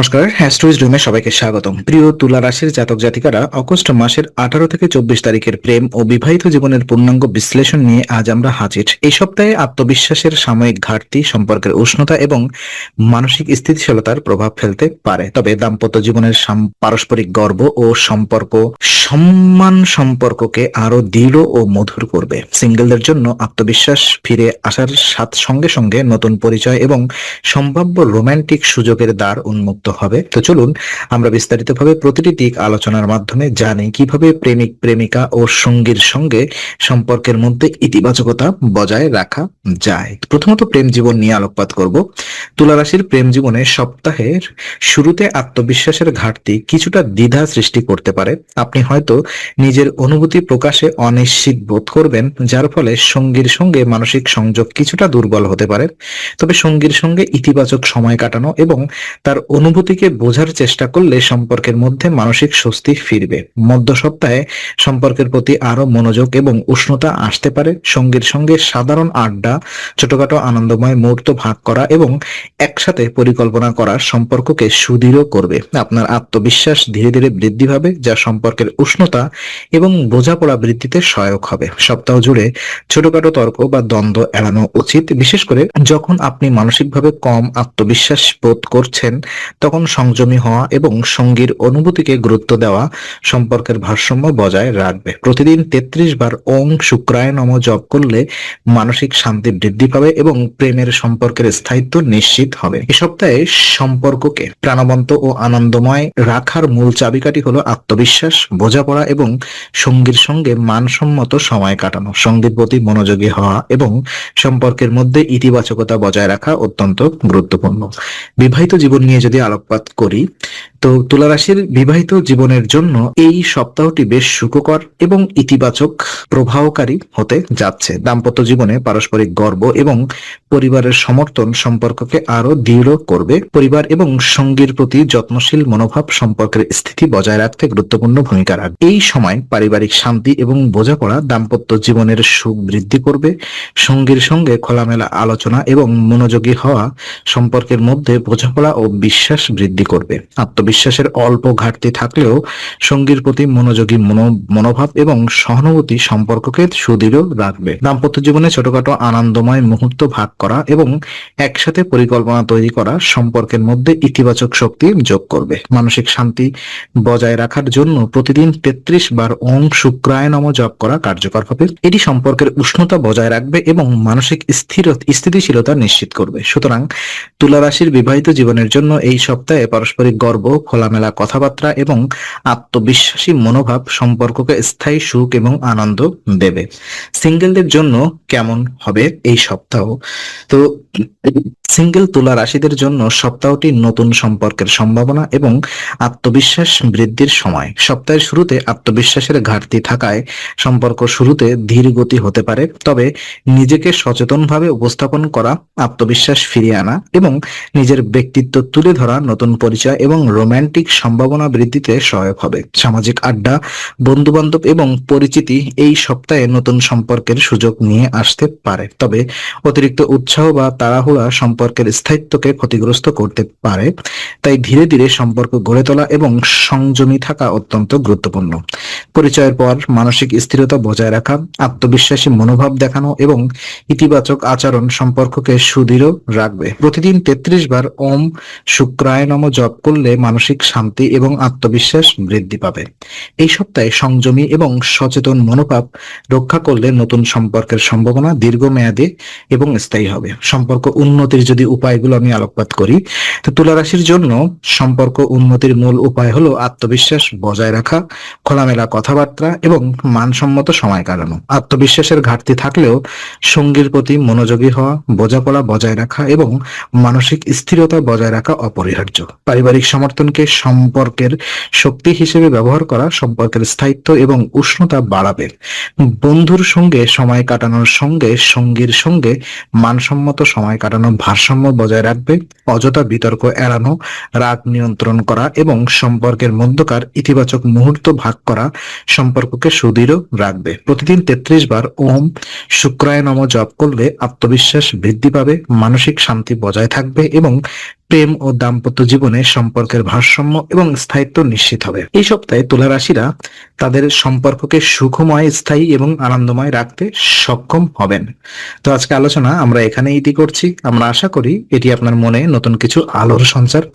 নমস্কার হ্যাস্ট্রোইজ রুমে সবাইকে স্বাগতম। প্রিয় তুলা রাশির জাতক জাতিকারা, অগস্ট মাসের আঠারো থেকে চব্বিশ তারিখের প্রেম ও বিবাহিত জীবনের পূর্ণাঙ্গ বিশ্লেষণ নিয়ে আজ আমরা হাজির। এই সপ্তাহে আত্মবিশ্বাসের সাময়িক ঘাটতি, সম্পর্কের উষ্ণতা এবং মানসিক স্থিতিশীলতার প্রভাব ফেলতে পারে। তবে দাম্পত্য জীবনের পারস্পরিক গর্ব ও সম্পর্ক, সম্মান সম্পর্ককে আরও দৃঢ় ও মধুর করবে। সিঙ্গেলদের জন্য আত্মবিশ্বাস ফিরে আসার সাথ সঙ্গে সঙ্গে নতুন পরিচয় এবং সম্ভাব্য রোমান্টিক সুযোগের দ্বার উন্মুক্ত হবে। তো চলুন, আমরা বিস্তারিতভাবে প্রতিটি দিক আলোচনার মাধ্যমে জানি কীভাবে প্রেমিক, প্রেমিকা ও সঙ্গীর সঙ্গে সম্পর্কের মধ্যে ইতিবাচকতা বজায় রাখা যায়। প্রথমত প্রেম জীবন নিয়ে আলোকপাত করব। তুলা রাশির প্রেম জীবনে সপ্তাহের শুরুতে আত্মবিশ্বাসের ঘাটতি কিছুটা দ্বিধা সৃষ্টি করতে পারে। আপনি হয়তো নিজের অনুভূতি প্রকাশে অনিশ্চিত বোধ করবেন, যার ফলে সঙ্গীর সঙ্গে মানসিক সংযোগ কিছুটা দুর্বল হতে পারে। তবে সঙ্গীর সঙ্গে ইতিবাচক সময় কাটানো এবং তার অনুভূতিকে বোঝার চেষ্টা করলে সম্পর্কের মধ্যে মানসিক স্বস্তি ফিরবে। মধ্য সপ্তাহে সম্পর্কের প্রতি আরও মনোযোগ এবং উষ্ণতা আসতে পারে। সঙ্গীর সঙ্গে সাধারণ আড্ডা, ছোটখাটো আনন্দময় মুহূর্ত ভাগ করা এবং একসাথে পরিকল্পনা করা সম্পর্ককে সুদৃঢ় করবে। আপনার আত্মবিশ্বাস ধীরে ধীরে বৃদ্ধি পাবে, যা সম্পর্কের উষ্ণতা এবং বোঝাপড়া বৃদ্ধিতে সহায়ক হবে। সপ্তাহ জুড়ে ছোটখাটো তর্ক বা দ্বন্দ্ব এড়ানো উচিত। বিশেষ করে যখন আপনি মানসিকভাবে কম আত্মবিশ্বাস বোধ করছেন তখন সংযমী হওয়া এবং সঙ্গীর অনুভূতিকে গুরুত্ব দেওয়া সম্পর্কের ভারসাম্য বজায় রাখবে। প্রতিদিন তেত্রিশ বার ওং শুক্রায় নম জপ করলে মানসিক শান্তি বৃদ্ধি পাবে এবং প্রেমের সম্পর্কের স্থায়িত্ব নিশ্চিত হবে। এ সপ্তাহে সম্পর্ককে প্রাণবন্ত ও আনন্দময় রাখার মূল চাবিকাঠি হলো আত্মবিশ্বাস, বোঝাপড়া এবং সঙ্গীর সঙ্গে মানসম্মত সময় কাটানো। সঙ্গীর প্রতি মনোযোগী হওয়া এবং সম্পর্কের মধ্যে ইতিবাচকতা বজায় রাখা অত্যন্ত গুরুত্বপূর্ণ। বিবাহিত জীবন নিয়ে যদি আলোকপাত করি। তো তুলা রাশির বিবাহিত জীবনের জন্য এই সপ্তাহটি বেশ সুখকর এবং ইতিবাচক প্রভাবকারী হতে যাচ্ছে। দাম্পত্য জীবনে পারস্পরিক গর্ব এবং পরিবারের সমর্থন সম্পর্ককে আরও দৃঢ় করবে। পরিবার এবং সঙ্গীর প্রতি যত্নশীল মনোভাব সম্পর্কের স্থিতি বজায় রাখতে গুরুত্বপূর্ণ ভূমিকা রাখবে। এই সময় পারিবারিক শান্তি এবং বোঝাপড়া দাম্পত্য জীবনের সুখ বৃদ্ধি করবে। সঙ্গীর সঙ্গে খোলামেলা আলোচনা এবং মনোযোগী হওয়া সম্পর্কের মধ্যে বোঝাপড়া ও বিশ্বাস বৃদ্ধি করবে। আত্মবিশ্বাসের অল্প ঘাটতি থাকলেও সঙ্গীর প্রতি মনোযোগী মনো- মনোভাব এবং সহানুভূতি সম্পর্ককে সুদৃঢ় রাখবে। দাম্পত্য জীবনে ছোটখাটো আনন্দময় মুহূর্ত ভাগ করা এবং একসাথে পরিকল্পনা তৈরি করা সম্পর্কের মধ্যে ইতিবাচক শক্তি যোগ করবে। মানসিক শান্তি বজায় রাখার জন্য প্রতিদিন তেত্রিশ বার ওং শুক্রায় নম জপ করা কার্যকর হবে। এটি সম্পর্কের উষ্ণতা বজায় রাখবে এবং মানসিক স্থির, স্থিতিশীলতা নিশ্চিত করবে। সুতরাং তুলা রাশির বিবাহিত জীবনের জন্য এই সপ্তাহে পারস্পরিক গর্ব খোলামেলা কথাবার্তা এবং আত্মবিশ্বাসী মনোভাব সম্পর্ককে স্থায়ী সুখ এবং আনন্দ দেবে। সিঙ্গেলদের জন্য কেমন হবে এই সপ্তাহ? তো সিঙ্গেল তুলা রাশিদের জন্য সপ্তাহটি নতুন সম্পর্কের সম্ভাবনা এবং আত্মবিশ্বাস বৃদ্ধির সময়। সপ্তাহের শুরুতে আত্মবিশ্বাসের ঘাটতি থাকায় সম্পর্ক শুরুতে ধীর গতি হতে পারে, তবে নিজেকে সচেতনভাবে উপস্থাপন করা, আত্মবিশ্বাস ফিরিয়ে আনা এবং নিজের ব্যক্তিত্ব তুলে ধরা, নতুন পরিচয় এবং রোমান্টিক সম্ভাবনা বৃদ্ধিতে সহায়ক হবে। সামাজিক আড্ডা বন্ধু বান্ধব এবং পরিচিতি এই সপ্তাহে নতুন সম্পর্কের সুযোগ নিয়ে আসতে পারে, তবে অতিরিক্ত উৎসাহ বা তাড়াহুড়া সম্পর্কের স্থায়িত্বকে ক্ষতিগ্রস্ত করতে পারে। তাই ধীরে ধীরে সম্পর্ক গড়ে তোলা এবং সংযমী থাকা অত্যন্ত গুরুত্বপূর্ণ। পরিচয়ের পর মানসিক স্থিরতা বজায় রাখা, আত্মবিশ্বাসী মনোভাব দেখানো এবং ইতিবাচক আচরণ সম্পর্ককে সুদৃঢ় রাখবে। প্রতিদিন তেত্রিশ বার ওম শুক্রায় নম জপ করলে মানসিক শান্তি এবং আত্মবিশ্বাস বৃদ্ধি পাবে। এই সপ্তাহে সংযমী এবং সচেতন মনোভাব রক্ষা করলে নতুন সম্পর্কের সম্ভাবনা দীর্ঘমেয়াদী এবং স্থায়ী হবে। সম্পর্ক উন্নতির যদি উপায়গুলো আমি আলোকপাত করি, তো তুলা রাশির জন্য সম্পর্ক উন্নতির মূল উপায় হলো আত্মবিশ্বাস বজায় রাখা, খোলামেলা কথাবার্তা এবং মানসম্মত সময় কাটানো। আত্মবিশ্বাসের ঘাটতি থাকলেও সঙ্গীর প্রতি মনোযোগী হওয়া, বোঝাপড়া বজায় রাখা এবং মানসিক স্থিরতা বজায় রাখা অপরিহার্য। পারিবারিক সমর্থনকে সম্পর্কের শক্তি হিসেবে ব্যবহার করা, সম্পর্কের স্থায়িত্ব এবং উষ্ণতা বাড়াবে। বন্ধুর সঙ্গে সময় কাটানোর সঙ্গে, সঙ্গীর সঙ্গে মানসম্মত সময় কাটানো ভারসাম্য বজায় রাখবে। অযথা বিতর্ক এড়ানো রাগ নিয়ন্ত্রণ করা এবং সম্পর্কের মধ্যকার ইতিবাচক মুহূর্ত ভাগ করা সম্পর্ককে সুদৃঢ় রাখবে। প্রতিদিন তেত্রিশ বার ওম শুক্রায় নম জপ করলে আত্মবিশ্বাস বৃদ্ধি পাবে, মানসিক শান্তি বজায় থাকবে এবং প্রেম ও দাম্পত্য জীবনে সম্পর্কের ভারসাম্য এবং স্থায়িত্ব নিশ্চিত হবে। এই সপ্তাহে তুলা রাশিরা তাদের সম্পর্ককে সুখময়, স্থায়ী এবং আনন্দময় রাখতে সক্ষম হবেন। তো আজকে আলোচনা আমরা এখানে ইতি করছি। আমরা আশা করি এটি আপনার মনে নতুন কিছু আলোর সঞ্চার